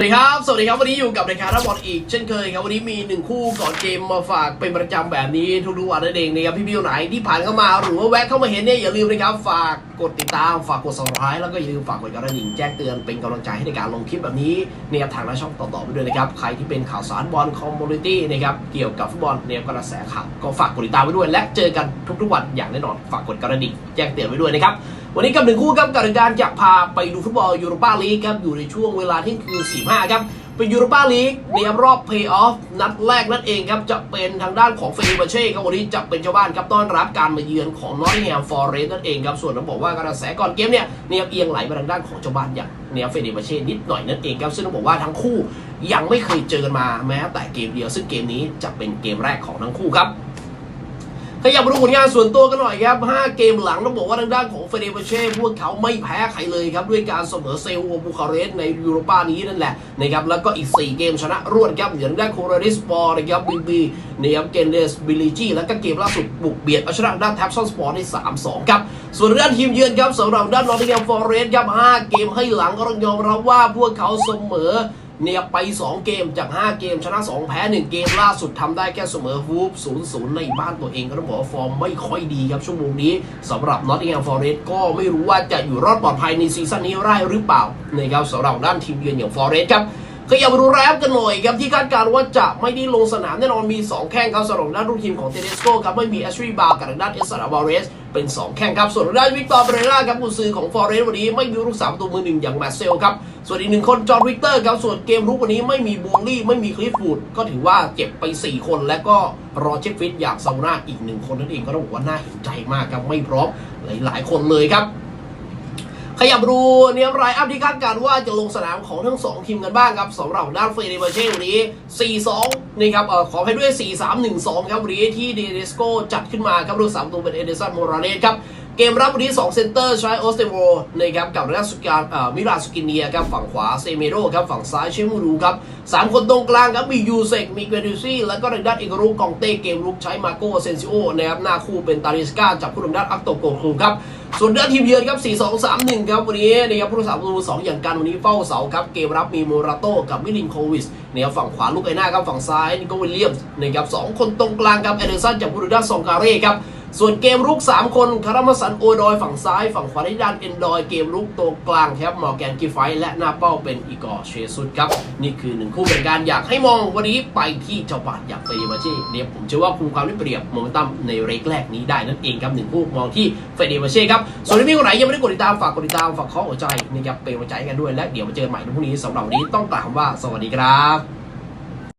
สวัสดีครับ สวัสดีครับ วันนี้อยู่กับรายการรับบอลอีกเช่นเคยครับ วันนี้มีหนึ่งคู่ก่อนเกมมาฝากเป็นประจำแบบนี้ทุกๆวันนั่นเองนะครับพี่ๆไหนที่ผ่านเข้ามาหรือว่าแวะเข้ามาเห็นเนี่ยอย่าลืมนะครับฝาก กดติดตามฝากกด subscribe แล้วก็อย่าลืมฝากกดกระดิ่งแจ้งเตือนเป็นกำลังใจให้ในการลงคลิปแบบนี้เนี่ยทางหน้าช่องต่อๆไปด้วยนะครับ ใครที่เป็นข่าวสารบอลคอมมูนิตี้นะครับเกี่ยวกับฟุตบอลเนี่ยกระแสข่าวก็ฝากกดติดตามไว้ด้วย และเจอกันทุกๆวันอย่างแน่นอนฝากกดกระดิ่งแจ้งเตือนไว้ด้วยนะครับวันนี้กับหนึ่งคู่ครับกับรการจะพาไปดูฟุตบอลยูโรปาลีกครับอยู่ในช่วงเวลาที่คือ45ครับ เป็นยูโรปาลีกในรอบเพย์ออฟนัดแรกนั่นเองครับ จะเป็นทางด้านของเฟเนบเช่ครับวันนี้จะเป็นเจ้าบ้านครับต้อนรับการมาเยือนของนอตติงแฮมฟอร์เรสต์นั่นเองครับ ส่วนต้องบอกว่ากระแสก่อนเกมเนี่ยเนี่ยเอียงไหลมาทางด้านของเจ้าบ้านอย่างเนี่ยเฟเนบเช่นิดหน่อยนั่นเองครับ ซึ่งต้องบอกว่าทั้งคู่ยังไม่เคยเจอกันมาแม้แต่เกมเดียว ซึ่งเกมนี้จะเป็นเกมแรกของทั้งคู่ครับ ขยับมาดูผลงานส่วนตัวกันหน่อยครับ 5 เกมหลังต้องบอกว่าทางด้านของเฟเดเบเช่พวกเขาไม่แพ้ใครเลยครับ ด้วยการเสมอเซลล์บูคาเรสในยูโรปานี้นั่นแหละนะครับแล้วก็อีก 4 เกมชนะรวดครับอย่างด้านโคเรดิสปอร์นะครับบีบีนะครับเกนเดสบิลิจีแล้วก็เกมล่าสุดบุกเบียดเอาชนะด้านแท็บซอนสปอร์ได้3-2ครับส่วนด้านทีมเยือนครับสำหรับด้านนอตติงแฮมฟอร์เรสต์ครับ5เกมให้หลังก็ต้องยอมรับว่าพวกเขาเสมอ เนี่ยไป 2 เกมจาก 5 เกมชนะ 2 แพ้ 1 เกมล่าสุดทำได้แค่เสมอฟูฟ0-0ในบ้านตัวเองก็ต้องบอกว่าฟอร์มไม่ค่อยดีครับชั่วโมงนี้สำหรับนอตติงแฮมฟอร์เรสต์ก็ไม่รู้ว่าจะอยู่รอดปลอดภัยในซีซั่นนี้ได้หรือเปล่านะครับสำหรับด้านทีมเยือนอย่างฟอร์เรสต์ครับ ขยับมาดูแรปกันหน่อยครับที่คาดการณ์ว่าจะไม่ได้ลงสนามแน่นอนมี 2 แข้งครับสำหรับด้านลูกทีมของเทเดสโกครับไม่มีแอชรีบาร์กับทางด้านเอสซาร์บาเรสเป็น 2 แข้งครับ ส่วนด้านวิกตอร์เบรล่าครับกุญซือของฟอร์เรสวันนี้ไม่มีลูกสามตัวมือหนึ่งอย่างแมสเซลครับ ส่วนอีกหนึ่งคนจอห์นวิกเตอร์ครับ ส่วนเกมรุกวันนี้ไม่มีบูลลี่ไม่มีคลิฟฟูดก็ถือว่าเจ็บไป 4 คนและก็รอเช็คฟิตอย่างซาวน่าอีกหนึ่งคนนั่นเองก็ต้องบอกว่าน่าเห็นใจมากครับไม่พร้อมหลาย ๆ คนเลยครับ ขยับดูเนี่ยรายอัพที่คาดการว่าจะลงสนามของทั้ง 2 ทีมกันบ้างครับสำหรับด้านเฟรเดเบเช่วันนี้ 4-2 นี่ครับเอ่อขอให้ด้วย 4-3-1-2 ครับวันนี้ที่เดเดสโกจัดขึ้นมาครับรูสามตัวเป็นเอเดสันโมราเลสครับ เกมรับวันนี้2เซนเตอร์ใช้ออสเตโวนะครับกับทางด้านสุการมิราสกินเนียครับฝั่งขวาเซเมโรครับฝั่งซ้ายเชมูรูครับสามคนตรงกลางครับมียูเซกมีเกรดิซี่แล้วก็ทางด้านเอกรุกองเต้เกมรุกใช้มาโกเซนซิโอนะครับหน้าคู่เป็นตาริสกาจับคู่ทางด้านอักโตโกคูครับส่วนด้านทีมเยือนครับ 4-2-3-1 ครับวันนี้นะครับผู้รักษาประตูสองอย่างกันวันนี้เฝ้าเสาครับเกมรับมีโมราโต้กับมิลินโควิสเนี่ยฝั่งขวาลูกไอหน้าครับฝั่งซ้ายนิโกวิลเลียมส์นะครับสองคนตรงกลางครับเอเดอร์สันจากบูรูด้าซองการเร่ครับ ส่วนเกมรุก 3 คนคารามาสันโอดอยฝั่งซ้าย ฝั่งขวาที่ด้านเอนดอยเกมรุกตรงกลางครับมอร์แกนกิฟไฟและหน้าเป้าเป็นอีกอร์เชซุดครับ นี่คือหนึ่งคู่เป็นการอยากให้มองวันนี้ไปที่เจ้าบาทอยากเฟเดบาเช่เนี่ยผมเชื่อว่าคุมความได้เปรียบโมเมนตัมในเรกแรกนี้ได้นั่นเองครับหนึ่งคู่มองที่เฟเดบาเช่ครับส่วนที่มีคนไหนยังไม่ได้กดติดตามฝากกดติดตามฝากเคาะหัวใจนะครับเป็นกำลังใจกันด้วยและเดี๋ยวมาเจอกันใหม่ในพรุ่งนี้สำหรับวันนี้ต้องกล่าวคำว่าสวัสดีครับ